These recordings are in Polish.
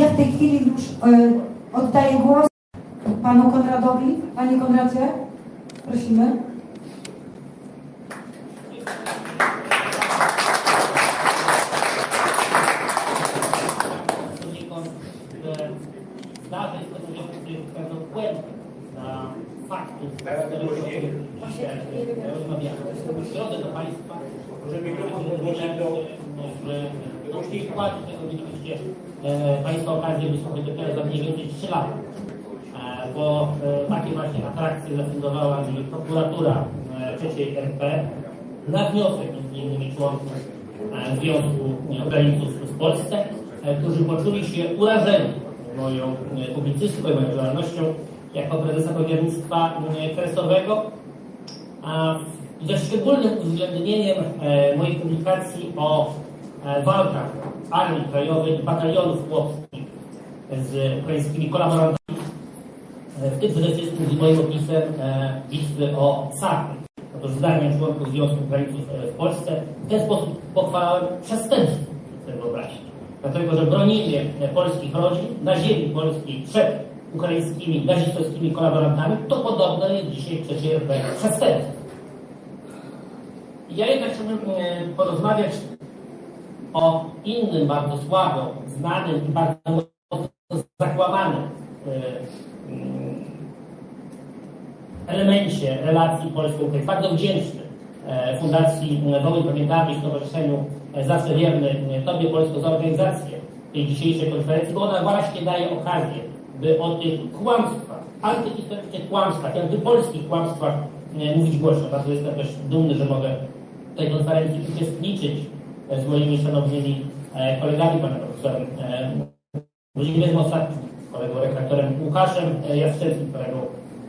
Ja w tej chwili już e, oddaję głos panu Konradowi. Panie Konradzie, prosimy. do Państwa, że do przykładu tego mielibyście e, Państwo okazję wysłuchać dopiero za mniej więcej 3 lata. E, bo e, takie właśnie atrakcje zafundowała mi prokuratura e, III RP na wniosek innymi członków e, Związku Ukraińców w Polsce, e, którzy poczuli się urażeni moją e, publicystyką i moją działalnością jako prezesa powiernictwa e, kresowego, a ze szczególnym uwzględnieniem e, mojej publikacji o e, walkach Armii Krajowej batalionów chłopskich z ukraińskimi kolaborantami w tym przede wszystkim z moim opisem e, bitwy o Sachy. Otóż zdaniem członków Związku Ukraińców e, w Polsce w ten sposób pochwalałem przestępstwo sobie wyobraźcie. Dlatego, że bronimy e, polskich rodzin na ziemi polskiej przed ukraińskimi nazistowskimi kolaborantami, to podobno jest dzisiaj przecież przestępstwo. Ja jednak chciałbym e, porozmawiać o innym bardzo słabo znanym i bardzo zakłamanym e, mm, elemencie relacji polsko-ukraińskiej. Bardzo wdzięczny e, Fundacji Woły Pamiętamy i Stowarzyszeniu e, Zawsze Wierny Tobie Polsko za organizację tej dzisiejszej konferencji, bo ona właśnie daje okazję, by o tych kłamstwach, antyhistorycznych kłamstwach, antypolskich kłamstwach mówić głośno. Bardzo jestem też dumny, że mogę w tej konferencji uczestniczyć z moimi szanownymi e, kolegami, panem profesorem e, Włodzimierzem Ostatnim, kolegą redaktorem Łukaszem e, Jastrzębskim, kolegą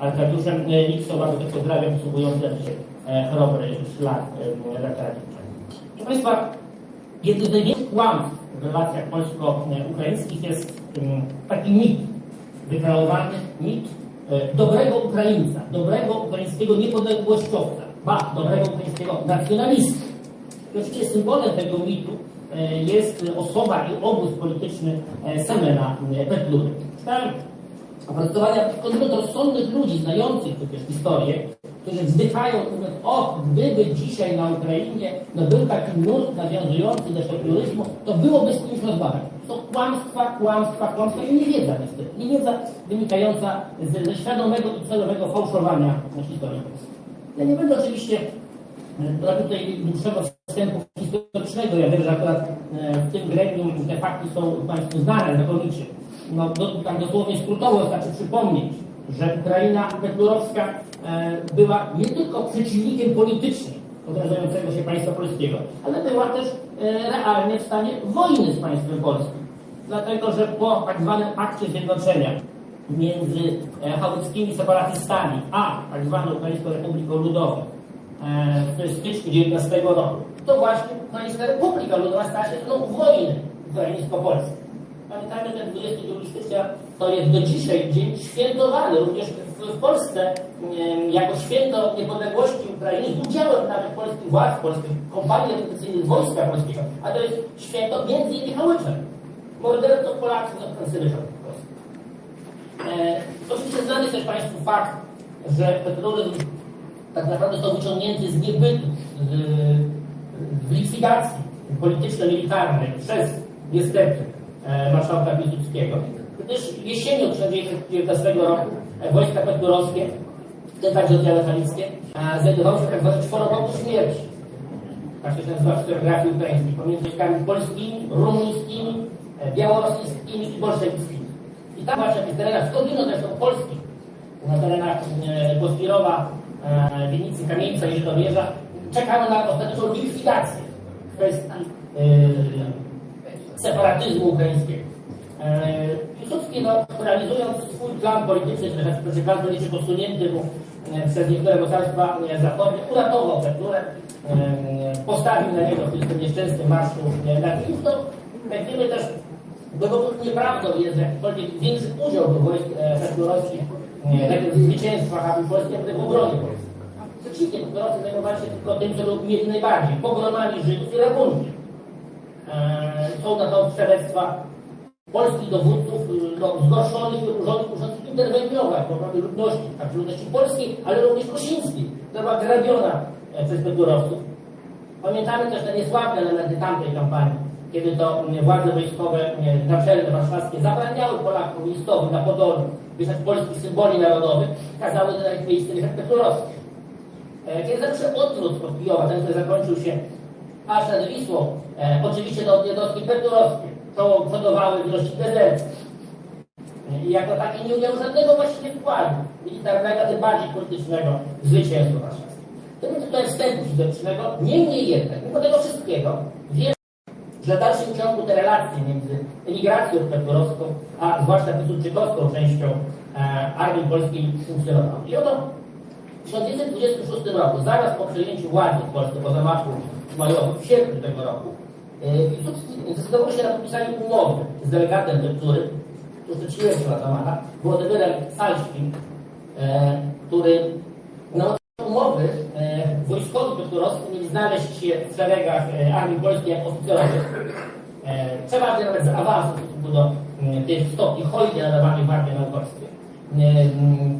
Arkadiuszem Niksą. Bardzo też pozdrawiam przysługujący się e, chorobry szlak Nikcza. Proszę Państwa, jednym z największych kłamstw w relacjach polsko-ukraińskich jest mm, taki mit, wykreowany mit dobrego Ukraińca, dobrego ukraińskiego niepodległościowca, ba, dobrego ukraińskiego nacjonalisty. Oczywiście symbolem tego mitu e, jest osoba i obóz polityczny e, Semena e, Petlury. Czytałem opracowania skądinąd rozsądnych ludzi, znających przecież historię, którzy wzdychają, mówiąc, o, gdyby dzisiaj na Ukrainie no, był taki nurt nawiązujący do sekularyzmu, to byłoby z kimś rozmawiać. To kłamstwa, kłamstwa, kłamstwa i niewiedza niestety. Niewiedza wynikająca z, ze świadomego i celowego fałszowania historii. Ja nie będę oczywiście dla tutaj dłuższego wstępu historycznego. Ja wiem, że akurat e, w tym gremium te fakty są Państwu znane znakomicie. No, do, tak dosłownie skrótowo wystarczy przypomnieć, że Ukraina petlurowska e, była nie tylko przeciwnikiem politycznym odradzającego się państwa polskiego, ale była też e, realnie w stanie wojny z państwem polskim. Dlatego, że po tak zwanym akcie zjednoczenia między chałyckimi separatystami a tak zwaną Ukraińską Republiką Ludową w styczniu 19 roku, to właśnie Ukraińska Republika Ludowa stała się stroną wojny ukraińsko-polskiej. Pamiętajmy, ten 22 stycznia to jest do dzisiaj dzień świętowany również w, Polsce jako święto niepodległości Ukrainy z udziałem nawet polskich władz, polskich kompanii reprezentacyjnych wojska polskiego. A to jest święto między innymi Hałyczem. Morderców Polaków z ofensywy polskiej. E, oczywiście znany jest też Państwu fakt, że petrolem tak naprawdę został wyciągnięty z niebytu, w likwidacji polityczno-militarnej przez niestety e, marszałka Piłsudskiego, gdyż jesienią 1919 roku e, wojska petrolowskie, w tym także oddziały halickie, e, znajdowały się w tak zwanym czworoboku śmierci. Tak się nazywa w historiografii ukraińskiej, pomiędzy wojskami polskimi, rumuńskimi, białoruskimi i bolszewickimi. I tam właśnie w terenach, skądinąd zresztą polskich, na terenach Gospirowa, e, Winnicy, Kamieńca i Żydowierza, czekano na ostateczną likwidację kwestii e, separatyzmu ukraińskiego. E, Piłsudski, no, realizując swój plan polityczny, który znaczy bardzo liczy posunięty mu przez niektóre mocarstwa e, zachodnie, uratował Petlurę, e, postawił na niego w tym nieszczęsnym marszu na Kijów, to jak wiemy też Dowodów nieprawdą jest, że jakikolwiek większy udział do wojsk e, petlurowskich e, najpierw w zwycięstwach, a polskie, a potem w obronie polskiej. Przeciwnie, petlurowcy zajmowali się tylko tym, co mieli najbardziej, pogromami Żydów i rabunkiem. E, są na to świadectwa polskich dowódców no, zgorszonych i oburzonych muszących interweniować w obronie ludności, także ludności polskiej, ale również kosińskiej, która była grabiona e, przez peturowców. Pamiętamy też te niesławne elementy tamtej kampanii, kiedy to władze wojskowe naczelne warszawskie zabraniały Polakom miejscowym na Podolu wieszać polskich symboli narodowych, kazały ich miejsce peturowskie. E, Kiedy zaczął odwrót od Kijowa, ten, który zakończył się aż nad Wisłą, e, oczywiście do jednostki peturowskie, to przodowały ilości dezercji. E, I jako takie nie umiał żadnego właściwie wkładu militarnego, tym bardziej politycznego w zwycięstwo warszawskie. To tutaj wstępu historycznego. Niemniej jednak, mimo tego wszystkiego, wiemy, że w dalszym ciągu te relacje między emigracją peturowską, a zwłaszcza piłsudczykowską częścią e, armii polskiej funkcjonowały. I oto w 1926 roku, zaraz po przejęciu władzy w Polsce po zamachu majowym w sierpniu tego roku, e, Piłsudski zdecydował się na podpisanie umowy z delegatem Deptury, tuż przed śmiercią Adamana, Włodymirem Salskim, e, który na mocy umowy wojskowi peturowscy mieli znaleźć się w szeregach e, armii polskiej jako oficerowie. E, przeważnie nawet z awansu do mm, tych stopni hojnie nadawanych w armii naukowskiej.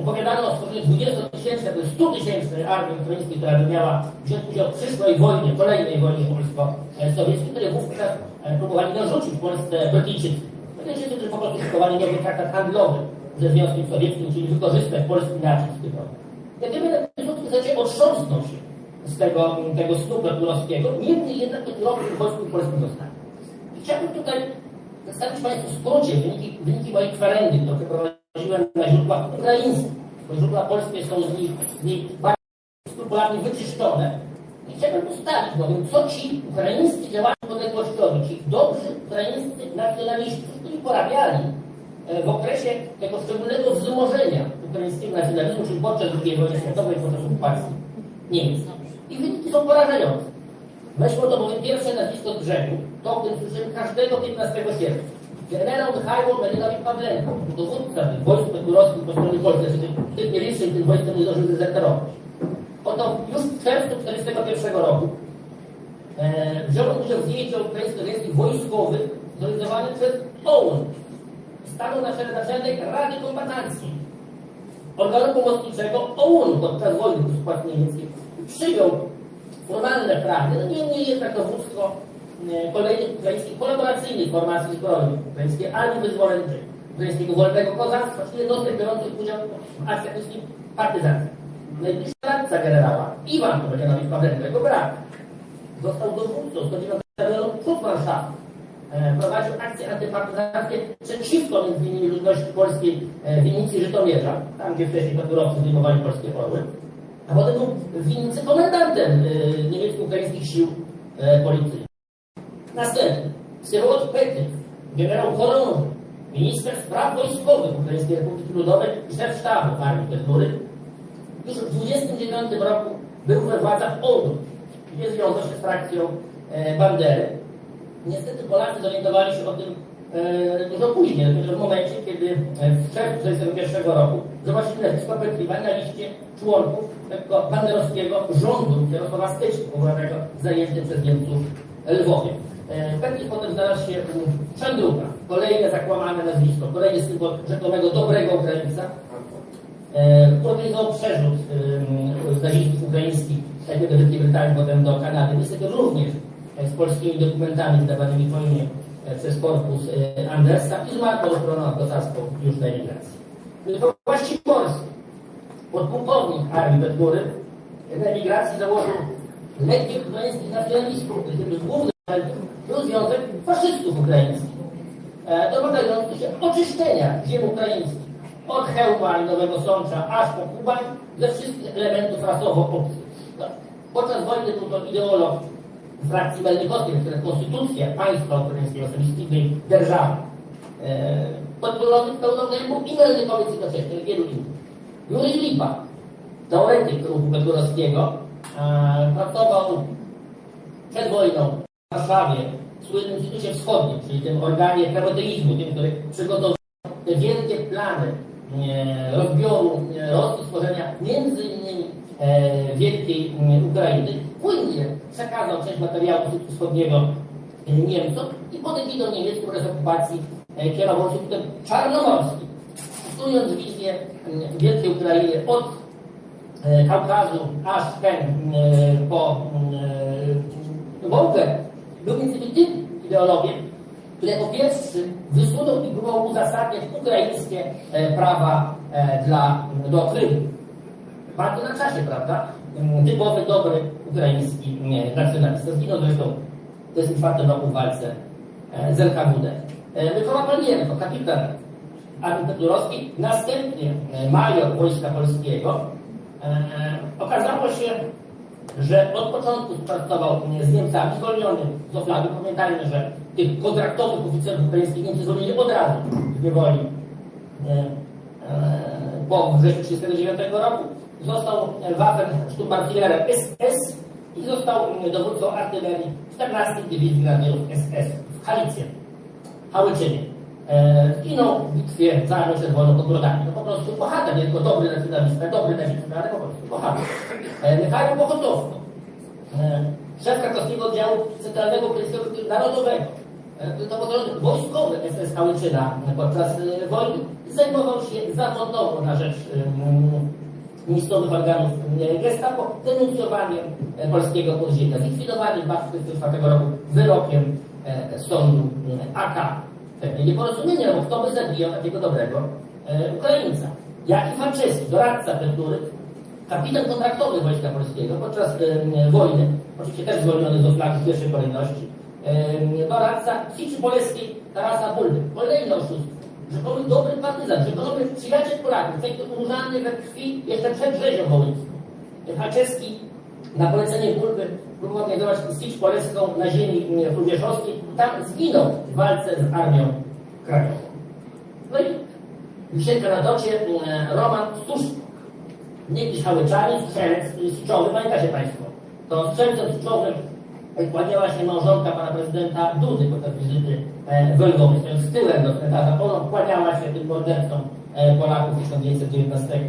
Opowiadano o stworzeniu 20-tysięcznej, to jest 100-tysięcznej armii ukraińskiej, która by miała wziąć udział w przyszłej wojnie, kolejnej wojnie polsko-sowieckiej, której wówczas e, próbowali narzucić Polsce Brytyjczycy. Brytyjczycy, którzy po prostu szykowali nowy traktat handlowy ze Związkiem Sowieckim, czyli wykorzystać polski nacisk gdyby Piłsudski zaczął otrząsnął się z tego, tego snu peturowskiego, niemniej jednak Peturowski w wojsku polskim zostanie. I chciałbym tutaj przedstawić Państwu w skrócie wyniki, wyniki mojej kwerendy, które prowadziłem na źródłach ukraińskich, bo źródła polskie są z nich, z nich bardzo skrupulatnie wyczyszczone. I chciałbym ustalić bowiem, co ci ukraińscy działacze podległościowi, ci dobrzy ukraińscy nacjonaliści, którzy porabiali e, w okresie tego szczególnego wzmożenia ukraińskiego nacjonalizmu, czyli podczas II wojny światowej, podczas okupacji Niemiec. I wyniki są porażające. Weźmy to bowiem pierwsze nazwisko z brzegu, to, o którym słyszymy każdego 15 sierpnia. Generał Michał Melinowicz Pawlenko, dowódca tych wojsk peturowskich po stronie Polski, znaczy tych, nielicznych tych wojsk, nie zdążyły zdezerterować. Oto już w czerwcu 1941 roku e, wziął udział w zjeździe ukraińsko-niemieckich wojskowych zorganizowanych przez OUN. Stanął na czele Rady Kombatanckiej organu pomocniczego OUN podczas wojny bezpłatnej niemieckiej. Przyjął formalne prawy, no niemniej jednak dowództwo e, kolejnych ukraińskich kolaboracyjnych formacji zbrojnych, ukraińskiej Armii Wyzwoleńczej, ukraińskiego Wolnego Kozactwa, czyli jednostek biorących udział w akcjach partyzanckich. Najbliższy radca generała, Iwan Tomajanowicz Pawlenko, jego brat, został dowódcą 109 Batalionu Przód Warszawy. Prowadził akcje antypartyzanckie przeciwko innymi ludności polskiej e, w Winnicy Żytomierza, tam gdzie wcześniej peturowcy zdejmowali polskie orły. A potem był Winnicy komendantem e, niemiecko-ukraińskich sił e, policyjnych. Następny. Syrowicz Petryk, generał chorąży, minister spraw wojskowych Ukraińskiej Republiki Ludowej i szef sztabu armii Petury. Już w 29 roku był we władzach ONU, gdzie związał się z frakcją e, Bandery. Niestety Polacy zorientowali się o tym dużo później, dopiero w momencie, kiedy e, w czerwcu 1941 roku zobaczyli nazwisko Petliwa na liście członków tego banderowskiego rządu Jarosława Styczka, powołanego zajętym przez Niemców Lwowie. E, Petlik potem znalazł się Czandruka, kolejne zakłamane nazwisko, kolejny symbol rzekomego dobrego Ukraińca, e, organizował przerzut e, nazistów ukraińskich najpierw do Wielkiej Brytanii, potem do Kanady. Niestety również e, z polskimi dokumentami wydawanymi wojnie e, przez korpus e, Andersa i zmarł pod ochroną kosacką już na emigracji. Właściwie Polski, podpułkownik armii Petgury, na emigracji założył Legię Ukraińskich Nacjonalistów, który główny był Związek Faszystów Ukraińskich. E, domagający się oczyszczenia ziem ukraińskich od Chełma i Nowego Sącza aż po Kubań ze wszystkich elementów rasowo obcych. No, podczas wojny był to ideolog frakcji Wielkopolskiej, które konstytucja państwa ukraińskiej, osobistej dzierżawy, podwolony w pełną zębą i Melnykowicz jednocześnie, wielu innych. Jurij Lipa, teoretyk ruchu Bedgórowskiego, pracował przed wojną w Warszawie w Słynnym Instytucie Wschodnim, czyli tym organie heroteizmu, tym, który przygotował te wielkie plany e, rozbioru e, Rosji, stworzenia między innymi e, wielkiej Ukrainy, płynnie przekazał część materiału Wschodniego e, Niemcom i potem do Niemiec podczas okupacji e, kierował Instytutem Czarnomorskim, studiując wizję mm, Wielkiej Ukrainy od e, Kaukazu aż ten e, po e, Wołgę, był między innymi tym ideologiem, który jako pierwszy wysunął i próbował uzasadniać ukraińskie e, prawa e, dla, do Krymu. Bardzo na czasie, prawda? Typowy, dobry ukraiński nacjonalista. Zginął zresztą w 1944 roku w walce e, z LKWD. E, Mykoła Palmienko, kapitan armii petlurowskiej, następnie e, major Wojska Polskiego. Okazało się, że od początku współpracował z Niemcami, zwolniony z Oflagi. Pamiętajmy, że tych kontraktowych oficerów ukraińskich Niemcy zwolnili od razu z niewoli po wrześniu 1939 roku. Został Waffen-Sturmbannführerem SS i został dowódcą artylerii 14 Dywizji Grenadierów SS w Halicję, Hałyczynie. E, Zginął w bitwie za Armią Czerwoną pod Brodami. No po prostu bohater, nie tylko dobry nacjonalista, dobry nazista, ale po prostu bohater. E, Michał Bohotowko, e, szef krakowskiego oddziału Centralnego Ukraińskiego Narodowego, e, to był wojskowy SS Hałyczyna podczas e, wojny, zajmował się zawodowo na rzecz miejscowych organów e, Gestapo denuncjowaniem polskiego podziemia, zlikwidowaniem w 1944 roku wyrokiem e, sądu e, AK. Pewnie nieporozumienie, bo kto by zabijał takiego dobrego Ukraińca. Jaki Franceski, doradca Pentury, kapitan kontraktowy Wojska Polskiego podczas wojny, oczywiście też zwolniony z Oflagi w pierwszej kolejności, doradca Siczy Poleskiej Tarasa Bulby. Kolejny oszustwo. Rzekomy dobry partyzan, rzekomy przyjaciel Polaków, ten, kto urzany we krwi jeszcze przed rzezią wołyńską. Haczewski na polecenie Bulby próbował organizować Sicz Poleską na ziemi Frubieszowskiej. Tam zginął w walce z armią krajową. No i wisienka na docie mm, Roman Stuszko. Niegdyś Hałyczanin, strzelec siczowy, pamiętacie Państwo? To strzelcem siczowym kładziała się małżonka pana prezydenta Dudy podczas wizyty w Lwowie, stojąc z tyłem do cmentarza. Ona kłaniała się tym mordercom e, Polaków w 1919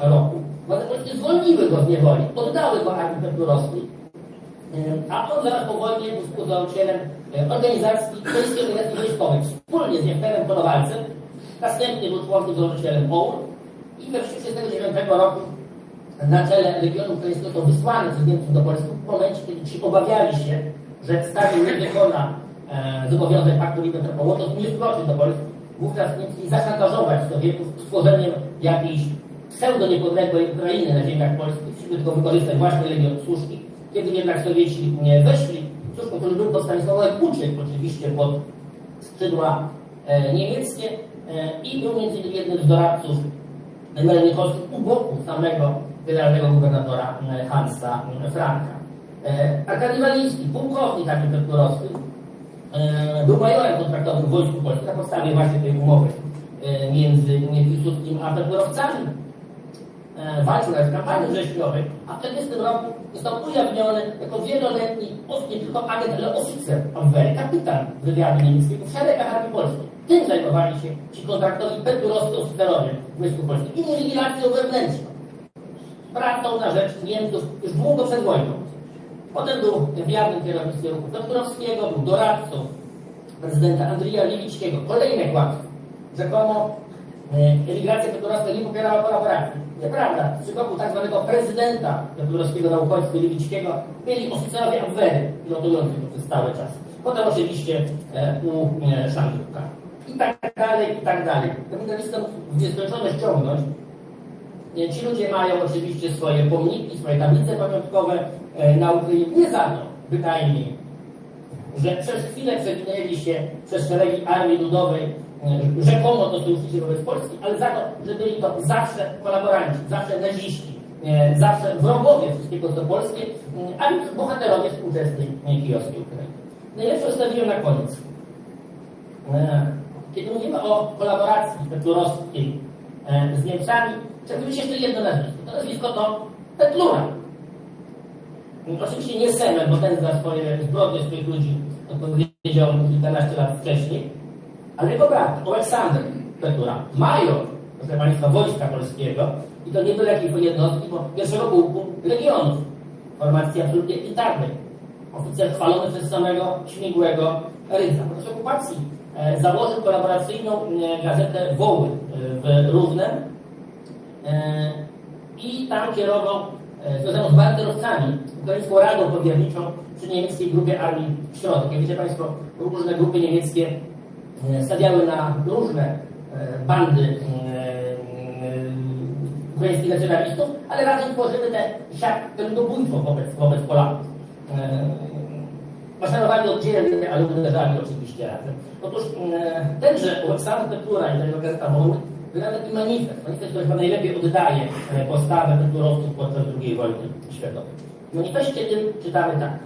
roku. Władze zwolniły go z niewoli, oddały go armii petlurowskiej, e, a on zaraz po wojnie był współzałożycielem e, organizacji Polskiej Organizacji Wojskowej wspólnie z Jefterem Konowalcem. Następnie był członkiem założycielem OUR i we wrześniu 1939 roku na czele Legionu Ukraińskiego został wysłany przez Niemców do Polski w momencie, kiedy ci obawiali się, że Stalin nie wykona e, zobowiązań paktu Ribbentrop-Mołotow nie wkroczy do Polski. Wówczas Niemcy zaszantażować Sowietów stworzeniem jakiejś pseudo-niepodległej Ukrainy na ziemiach polskich, chcieliby tylko wykorzystać właśnie Legion Słuszki. Kiedy jednak Sowieci nie weszli, cóż, który był pod Stanisławem Kuczyk, oczywiście pod skrzydła e, niemieckie e, i był między innymi jednym z doradców Melnikowskich u boku samego generalnego gubernatora e, Hansa e, Franka. E, Arkadiusz Waliński, pułkownik armii petlurowskiej, e, był majorem kontraktowym w Wojsku Polskim na podstawie właśnie tej umowy między Piłsudskim a petlurowcami. E, Walczył w kampanii wrześniowej, a w 40 roku został ujawniony jako wieloletni, nie tylko agent, ale oficer Abwehry, kapitan wywiadu niemieckiego w szeregach armii polskiej. Tym zajmowali się ci kontraktowi petlurowscy oficerowie w Wojsku Polskim. Inwigilacją wewnętrzną pracą na rzecz Niemców już długo przed wojną. Potem był w jawnym kierownictwie ruchu Petrowskiego, był doradcą prezydenta Andrija Liwickiego. Kolejne kłamstwo. Rzekomo e, emigracja petrowska nie popierała kolaboracji. Nieprawda. W przypadku tak zwanego prezydenta petrowskiego na uchodźstwie Liwickiego byli oficerowie Abwehry, pilotujący go przez cały czas. Potem oczywiście e, u e. I tak dalej, i tak dalej. Tę listę w nieskończoność ciągnąć, Ci ludzie mają oczywiście swoje pomniki, swoje tablice pamiątkowe e, na Ukrainie. Nie za to, bynajmniej, że przez chwilę przewinęli się przez szeregi Armii Ludowej, e, rzekomo to sojusznicy wobec Polski, ale za to, że byli to zawsze kolaboranci, zawsze naziści, e, zawsze wrogowie wszystkiego co polskie, a więc bohaterowie współczesnej kijowskiej Ukrainy. Najlepsze zostawiłem na koniec. Kiedy mówimy o kolaboracji petlurowskiej e, z Niemcami, trzeba powiedzieć jeszcze jedno nazwisko. To nazwisko to Petlura. Oczywiście nie Semen, bo ten za swoje zbrodnie swoich ludzi odpowiedział kilkanaście lat wcześniej, ale jego brat, Aleksander Petlura, major, proszę Państwa, Wojska Polskiego i to nie byle jakiej jednostki, bo pierwszego pułku legionów, formacji absolutnie elitarnej. Oficer chwalony przez samego śmigłego Rydza. Podczas okupacji e, założył kolaboracyjną e, gazetę Woły e, w Równem i tam kierował e, związaną z banderowcami Ukraińską Radą Powierniczą przy niemieckiej grupie Armii Środek. Jak wiecie Państwo, różne grupy niemieckie e, stawiały na różne e, bandy e, e, ukraińskich nacjonalistów, ale razem tworzyły te siat, ten ludobójstwo wobec, wobec Polaków. E, Maszynowali oddzielnie, ale uderzali oczywiście razem. Otóż e, tenże Aleksandr Petura i tego gazeta Woły wydał taki manifest, manifest, który chyba najlepiej oddaje e, postawę peturowców podczas II wojny światowej. W manifestie tym czytamy tak.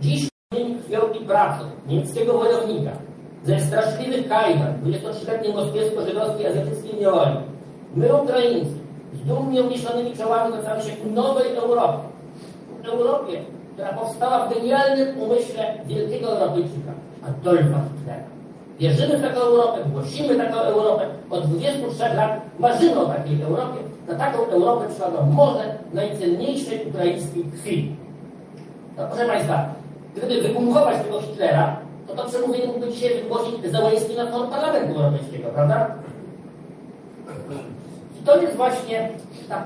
Dziś krwią i pracą niemieckiego wojownika ze straszliwych kajdan 23-letniej moskiewsko-żydowskiej azjatyckiej niewoli my Ukraińcy z dumnie uniesionymi czołami zwracamy się ku nowej Europie. Europie, która powstała w genialnym umyśle wielkiego Europejczyka, Adolfa. Wierzymy w taką Europę, głosimy taką Europę. Od 23 lat marzymy o takiej Europie. Na taką Europę trzeba nam morze najcenniejszej ukraińskiej krwi. No, proszę Państwa, gdyby wypumpować tego Hitlera, to to przemówienie mógłby dzisiaj wygłosić Załęski na forum Parlamentu Europejskiego, prawda? I to jest właśnie ta,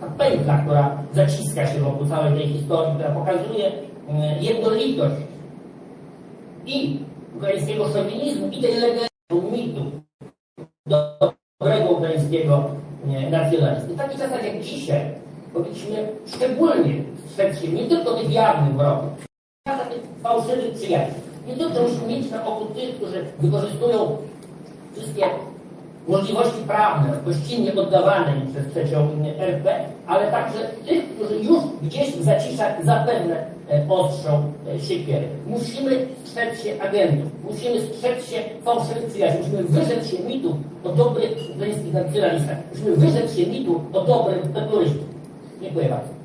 ta pętla, która zaciska się wokół całej tej historii, która pokazuje e, jednolitość i ukraińskiego szowinizmu, i tej legendy, mitu dobrego ukraińskiego nacjonalizmu. W takich czasach jak dzisiaj powinniśmy szczególnie strzec się nie tylko tych jawnych wrogów, ale tych fałszywych przyjaciół. Nie tylko musimy mieć na oku tych, którzy wykorzystują wszystkie możliwości prawne, gościnnie oddawane im przez trzecią RP, ale także tych, którzy już gdzieś w zaciszach zapewne ostrzą e, siekiery. Musimy strzec się agentów, musimy strzec się fałszywych przyjaciół, musimy wyrzec się mitów o dobrych ukraińskich nacjonalistach, musimy wyrzec się mitu o dobrych terrorystów. Dziękuję bardzo.